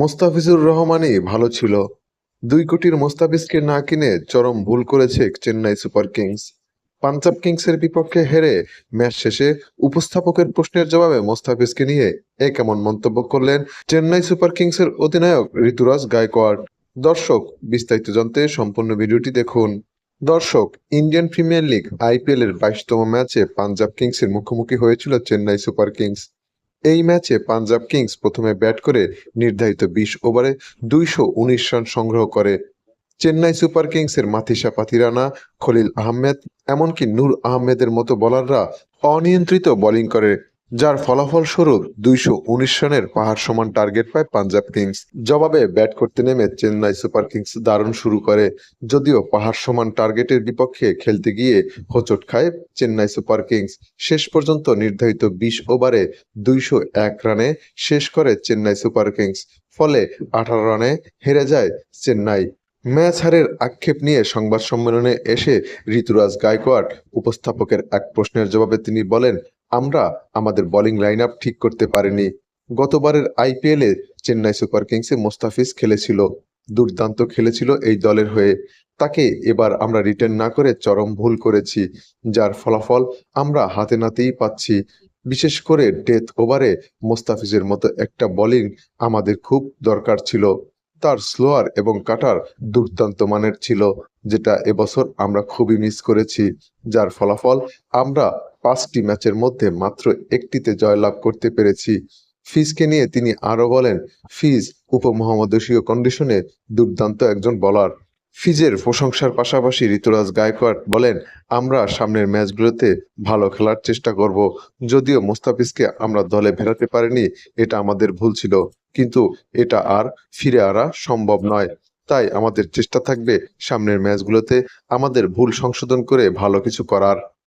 মোস্তাফিজুর রহমানই ভালো ছিল। দুই কোটির মোস্তাফিজকে না কিনে চরম ভুল করেছে চেন্নাই সুপার কিংস। পাঞ্জাব কিংসের বিপক্ষে হেরে ম্যাচ শেষে উপস্থাপকের প্রশ্নের জবাবে মোস্তাফিজকে নিয়ে এ কেমন মন্তব্য করলেন চেন্নাই সুপার কিংসের অধিনায়ক ঋতুরাজ গায়কোয়াড়। দর্শক, বিস্তারিত জানতে সম্পূর্ণ ভিডিওটি দেখুন। দর্শক, ইন্ডিয়ান প্রিমিয়ার লিগ আইপিএল এর বাইশতম ম্যাচে পাঞ্জাব কিংসের মুখোমুখি হয়েছিল চেন্নাই সুপার কিংস। এই ম্যাচে পাঞ্জাব কিংস প্রথমে ব্যাট করে নির্ধারিত বিশ ওভারে দুইশো উনিশ রান সংগ্রহ করে। চেন্নাই সুপার কিংসের মাথিসা পাতিরানা খলিল আহমেদ, এমনকি নূর আহমেদের মতো বলাররা অনিয়ন্ত্রিত বোলিং করে। যার ফলাফল স্বরূপ দুইশো উনিশ রানের পাহাড় সমান টার্গেট পায় পাঞ্জাব কিংস। জবাবে ব্যাট করতে নেমে চেন্নাই সুপার কিংস দারুণ শুরু করে, যদিও পাহাড় সমান টার্গেটের বিপক্ষে খেলতে গিয়ে হোঁচট খায় চেন্নাই সুপার কিংস। শেষ পর্যন্ত নির্ধারিত বিশ ওভারে দুইশো এক রানে শেষ করে চেন্নাই সুপার কিংস, ফলে আঠারো রানে হেরে যায় চেন্নাই। ম্যাচ হারের আক্ষেপ নিয়ে সংবাদ সম্মেলনে এসে ঋতুরাজ গায়কোয়াড়, উপস্থাপকের এক প্রশ্নের জবাবে তিনি বলেন আমরা আমাদের বোলিং লাইন আপ ঠিক করতে পারিনি। গতবারের আইপিএলে চেন্নাই সুপার কিংসে মোস্তাফিজ খেলেছিল, দুর্দান্ত খেলেছিল এই দলের হয়ে। তাকে এবার আমরা রিটার্ন না করে চরম ভুল করেছি, যার ফলাফল আমরা হাতে নাতেই পাচ্ছি। বিশেষ করে ডেথ ওভারে মোস্তাফিজের মতো একটা বোলিং আমাদের খুব দরকার ছিল। তার স্লোয়ার এবং কাটার দুর্দান্ত মানের ছিল, যেটা এবছর আমরা খুবই মিস করেছি, যার ফলাফল আমরা পাঁচটি ম্যাচের মধ্যে মাত্র একটিতে জয়লাভ করতে পেরেছি। ফিজকে নিয়ে তিনি আরও বলেন, ফিজ উপমহাদেশীয় কন্ডিশনে দুর্দান্ত একজন বলার। ফিজের প্রশংসার পাশাপাশি ঋতুরাজ গায়কোয়াড় বলেন, আমরা সামনের ম্যাচগুলোতে ভালো খেলার চেষ্টা করব। যদিও মোস্তাফিজকে আমরা দলে ফেরাতে পারিনি, এটা আমাদের ভুল ছিল। কিন্তু এটা আর ফিরে আনা সম্ভব নয়। তাই আমাদের চেষ্টা থাকবে সামনের ম্যাচগুলোতে আমাদের ভুল সংশোধন করে ভালো কিছু করার।